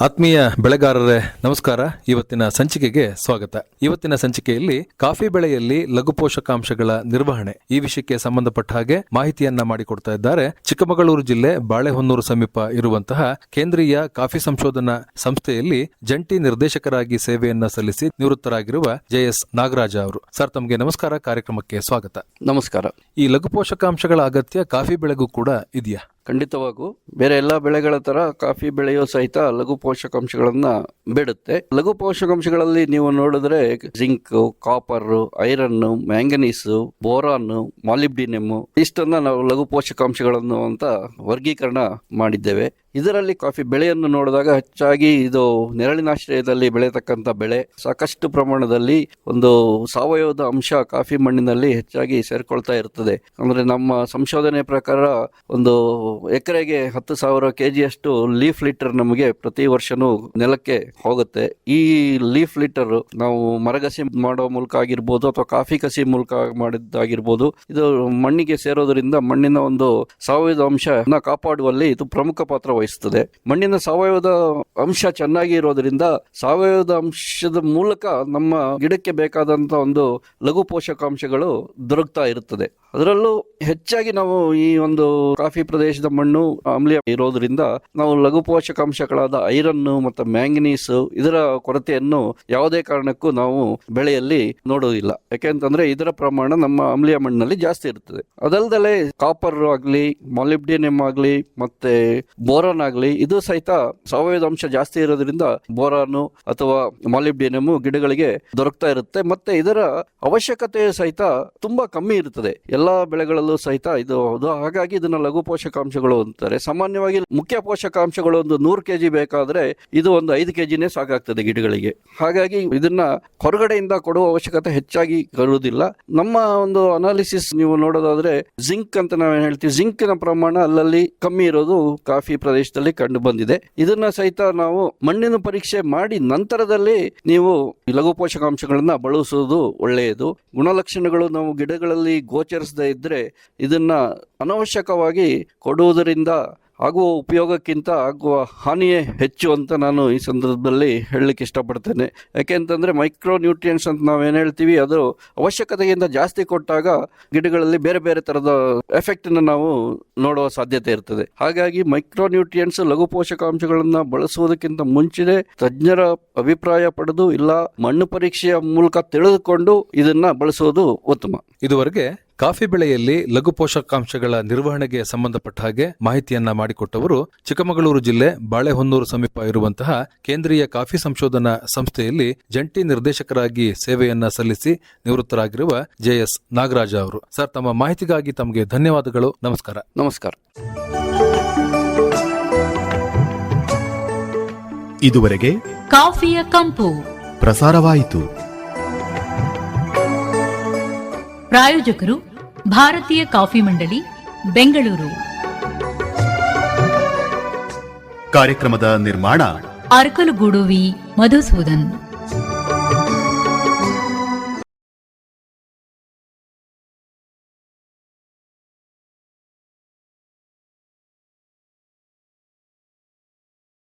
ಆತ್ಮೀಯ ಬೆಳೆಗಾರರೇ ನಮಸ್ಕಾರ. ಇವತ್ತಿನ ಸಂಚಿಕೆಗೆ ಸ್ವಾಗತ. ಇವತ್ತಿನ ಸಂಚಿಕೆಯಲ್ಲಿ ಕಾಫಿ ಬೆಳೆಯಲ್ಲಿ ಲಘು ಪೋಷಕಾಂಶಗಳ ನಿರ್ವಹಣೆ ಈ ವಿಷಯಕ್ಕೆ ಸಂಬಂಧಪಟ್ಟ ಹಾಗೆ ಮಾಹಿತಿಯನ್ನ ಮಾಡಿಕೊಡ್ತಾ ಇದ್ದಾರೆ. ಚಿಕ್ಕಮಗಳೂರು ಜಿಲ್ಲೆ ಬಾಳೆಹೊನ್ನೂರು ಸಮೀಪ ಇರುವಂತಹ ಕೇಂದ್ರೀಯ ಕಾಫಿ ಸಂಶೋಧನಾ ಸಂಸ್ಥೆಯಲ್ಲಿ ಜಂಟಿ ನಿರ್ದೇಶಕರಾಗಿ ಸೇವೆಯನ್ನ ಸಲ್ಲಿಸಿ ನಿವೃತ್ತರಾಗಿರುವ ಜೆಎಸ್ ನಾಗರಾಜ ಅವರು. ಸರ್ ತಮಗೆ ನಮಸ್ಕಾರ. ಕಾರ್ಯಕ್ರಮಕ್ಕೆ ಸ್ವಾಗತ. ನಮಸ್ಕಾರ. ಈ ಲಘು ಪೋಷಕಾಂಶಗಳ ಅಗತ್ಯ ಕಾಫಿ ಬೆಳೆಗೂ ಕೂಡ ಇದೆಯಾ? ಖಂಡಿತವಾಗೂ ಬೇರೆ ಎಲ್ಲ ಬೆಳೆಗಳ ತರ ಕಾಫಿ ಬೆಳೆಯೋ ಸಹಿತ ಲಘು ಪೋಷಕಾಂಶಗಳನ್ನ ಬಿಡುತ್ತೆ. ಲಘು ಪೋಷಕಾಂಶಗಳಲ್ಲಿ ನೀವು ನೋಡಿದ್ರೆ zinc copper iron manganese boron molybdenum ಇಷ್ಟನ್ನ ನಾವು ಲಘು ಪೋಷಕಾಂಶಗಳನ್ನು ಅಂತ ವರ್ಗೀಕರಣ ಮಾಡಿದ್ದೇವೆ. ಇದರಲ್ಲಿ ಕಾಫಿ ಬೆಳೆಯನ್ನು ನೋಡಿದಾಗ ಹೆಚ್ಚಾಗಿ ಇದು ನೆರಳಿನಾಶ್ರಯದಲ್ಲಿ ಬೆಳೆಯತಕ್ಕಂಥ ಬೆಳೆ. ಸಾಕಷ್ಟು ಪ್ರಮಾಣದಲ್ಲಿ ಒಂದು ಸಾವಯವದ ಅಂಶ ಕಾಫಿ ಮಣ್ಣಿನಲ್ಲಿ ಹೆಚ್ಚಾಗಿ ಸೇರ್ಕೊಳ್ತಾ ಇರ್ತದೆ. ಅಂದ್ರೆ ನಮ್ಮ ಸಂಶೋಧನೆ ಪ್ರಕಾರ ಒಂದು ಎಕರೆಗೆ ಹತ್ತು ಸಾವಿರ ಕೆಜಿಯಷ್ಟು ಲೀಫ್ ಲೀಟರ್ ನಮಗೆ ಪ್ರತಿ ವರ್ಷನೂ ನೆಲಕ್ಕೆ ಹೋಗುತ್ತೆ. ಈ ಲೀಫ್ ಲೀಟರ್ ನಾವು ಮರಗಸಿ ಮಾಡೋ ಮೂಲಕ ಆಗಿರ್ಬೋದು ಅಥವಾ ಕಾಫಿ ಕಸಿ ಮೂಲಕ ಮಾಡಿದ್ದಾಗಿರ್ಬೋದು, ಇದು ಮಣ್ಣಿಗೆ ಸೇರೋದ್ರಿಂದ ಮಣ್ಣಿನ ಒಂದು ಸಾವಯವ ಅಂಶನ ಕಾಪಾಡುವಲ್ಲಿ ಇದು ಪ್ರಮುಖ ಪಾತ್ರ ವಹಿಸುತ್ತದೆ ಮಣ್ಣಿನ ಸಾವಯವದ ಅಂಶ ಚೆನ್ನಾಗಿ ಇರೋದ್ರಿಂದ ಸಾವಯವದ ಅಂಶದ ಮೂಲಕ ನಮ್ಮ ಗಿಡಕ್ಕೆ ಬೇಕಾದಂತ ಒಂದು ಲಘು ಪೋಷಕಾಂಶಗಳು ದೊರಕ್ತಾ ಇರುತ್ತದೆ. ಅದರಲ್ಲೂ ಹೆಚ್ಚಾಗಿ ನಾವು ಈ ಒಂದು ಕಾಫಿ ಪ್ರದೇಶದ ಮಣ್ಣು ಆಮ್ಲೀಯ ಇರೋದ್ರಿಂದ ನಾವು ಲಘು ಪೋಷಕಾಂಶಗಳಾದ ಐರನ್ ಮತ್ತು ಮ್ಯಾಂಗನೀಸ್ ಇದರ ಕೊರತೆಯನ್ನು ಯಾವುದೇ ಕಾರಣಕ್ಕೂ ನಾವು ಬೆಳೆಯಲ್ಲಿ ನೋಡೋದಿಲ್ಲ. ಯಾಕೆಂತಂದ್ರೆ ಇದರ ಪ್ರಮಾಣ ನಮ್ಮ ಆಮ್ಲೀಯ ಮಣ್ಣಿನಲ್ಲಿ ಜಾಸ್ತಿ ಇರುತ್ತದೆ. ಅದಲ್ದಲೆ ಕಾಪರ್ ಆಗಲಿ ಮಾಲಿಬ್ಡಿನಿಯಂ ಆಗಲಿ, ಮತ್ತೆ ಬೋರಾನ್ ಆಗಲಿ ಇದು ಸಹಿತ ಸಾವಯವ ಅಂಶ ಜಾಸ್ತಿ ಇರೋದ್ರಿಂದ ಬೋರಾನು ಅಥವಾ ಮಾಲಿಬ್ಡಿನಿಯಂ ಗಿಡಗಳಿಗೆ ದೊರಕ್ತಾ ಇರುತ್ತೆ. ಮತ್ತೆ ಇದರ ಅವಶ್ಯಕತೆ ಸಹಿತ ತುಂಬಾ ಕಮ್ಮಿ ಇರುತ್ತದೆ. ಎಲ್ಲಾ ಬೆಳೆಗಳಲ್ಲೂ ಸಹಿತ ಇದು ಹಾಗಾಗಿ ಇದನ್ನ ಲಘು ಪೋಷಕಾಂಶಗಳು ಅಂತಾರೆ. ಸಾಮಾನ್ಯವಾಗಿ ಮುಖ್ಯ ಪೋಷಕಾಂಶಗಳು ಒಂದು ನೂರು ಕೆಜಿ ಬೇಕಾದ್ರೆ ಇದು ಒಂದು ಐದು ಕೆಜಿನೇ ಸಾಕಾಗ್ತದೆ ಗಿಡಗಳಿಗೆ. ಹಾಗಾಗಿ ಇದನ್ನ ಹೊರಗಡೆಯಿಂದ ಕೊಡುವ ಅವಶ್ಯಕತೆ ಹೆಚ್ಚಾಗಿ ಬರುವುದಿಲ್ಲ ನಮ್ಮ ಒಂದು ಅನಾಲಿಸಿಸ್ ನೀವು ನೋಡೋದಾದ್ರೆ ಜಿಂಕ್ ಅಂತ ನಾವು ಹೇಳ್ತೀವಿ. ಜಿಂಕ್ನ ಪ್ರಮಾಣ ಅಲ್ಲಲ್ಲಿ ಕಮ್ಮಿ ಇರೋದು ಕಾಫಿ ಪ್ರದೇಶದಲ್ಲಿ ಕಂಡು ಬಂದಿದೆ. ಇದನ್ನ ಸಹಿತ ನಾವು ಮಣ್ಣಿನ ಪರೀಕ್ಷೆ ಮಾಡಿ ನಂತರದಲ್ಲಿ ನೀವು ಲಘು ಪೋಷಕಾಂಶಗಳನ್ನ ಬಳಸುವುದು ಒಳ್ಳೆಯದು. ಗುಣಲಕ್ಷಣಗಳು ನಾವು ಗಿಡಗಳಲ್ಲಿ ಗೋಚರಿಸದೇ ಇದ್ರೆ ಇದನ್ನ ಅನವಶ್ಯಕವಾಗಿ ಕೊಡುವುದರಿಂದ ಆಗುವ ಉಪಯೋಗಕ್ಕಿಂತ ಆಗುವ ಹಾನಿಯೇ ಹೆಚ್ಚು ಅಂತ ನಾನು ಈ ಸಂದರ್ಭದಲ್ಲಿ ಹೇಳಲಿಕ್ಕೆ ಇಷ್ಟಪಡ್ತೇನೆ. ಯಾಕೆಂತಂದರೆ ಮೈಕ್ರೋ ನ್ಯೂಟ್ರಿಯೆಂಟ್ಸ್ ಅಂತ ನಾವೇನು ಹೇಳ್ತೀವಿ, ಅದು ಅವಶ್ಯಕತೆಗಿಂತ ಜಾಸ್ತಿ ಕೊಟ್ಟಾಗ ಗಿಡಗಳಲ್ಲಿ ಬೇರೆ ಬೇರೆ ಥರದ ಎಫೆಕ್ಟನ್ನು ನಾವು ನೋಡುವ ಸಾಧ್ಯತೆ ಇರ್ತದೆ. ಹಾಗಾಗಿ ಮೈಕ್ರೋ ನ್ಯೂಟ್ರಿಯೆಂಟ್ಸ್ ಲಘು ಪೋಷಕಾಂಶಗಳನ್ನು ಬಳಸುವುದಕ್ಕಿಂತ ಮುಂಚೆನೆ ತಜ್ಞರ ಅಭಿಪ್ರಾಯ ಪಡೆದು ಇಲ್ಲ ಮಣ್ಣು ಪರೀಕ್ಷೆಯ ಮೂಲಕ ತಿಳಿದುಕೊಂಡು ಇದನ್ನು ಬಳಸುವುದು ಉತ್ತಮ. ಇದುವರೆಗೆ ಕಾಫಿ ಬೆಳೆಯಲ್ಲಿ ಲಘು ಪೋಷಕಾಂಶಗಳ ನಿರ್ವಹಣೆಗೆ ಸಂಬಂಧಪಟ್ಟ ಹಾಗೆ ಮಾಹಿತಿಯನ್ನ ಮಾಡಿಕೊಟ್ಟವರು ಚಿಕ್ಕಮಗಳೂರು ಜಿಲ್ಲೆ ಬಾಳೆಹೊನ್ನೂರು ಸಮೀಪ ಇರುವಂತಹ ಕೇಂದ್ರೀಯ ಕಾಫಿ ಸಂಶೋಧನಾ ಸಂಸ್ಥೆಯಲ್ಲಿ ಜಂಟಿ ನಿರ್ದೇಶಕರಾಗಿ ಸೇವೆಯನ್ನ ಸಲ್ಲಿಸಿ ನಿವೃತ್ತರಾಗಿರುವ ಜೆಎಸ್ ನಾಗರಾಜ ಅವರು. ಸರ್ ತಮ್ಮ ಮಾಹಿತಿಗಾಗಿ ತಮಗೆ ಧನ್ಯವಾದಗಳು. ನಮಸ್ಕಾರ. ನಮಸ್ಕಾರ. ಇದುವರೆಗೆ ಕಾಫಿಯ ಕಂಪು. ಪ್ರಸಾರವಾಯಿತು. ಪ್ರಾಯೋಜಕರು ಭಾರತೀಯ ಕಾಫಿ ಮಂಡಳಿ ಬೆಂಗಳೂರು. ಕಾರ್ಯಕ್ರಮದ ನಿರ್ಮಾಣ ಅರಕಲುಗೂಡು ವಿ. ಮಧುಸೂದನ್.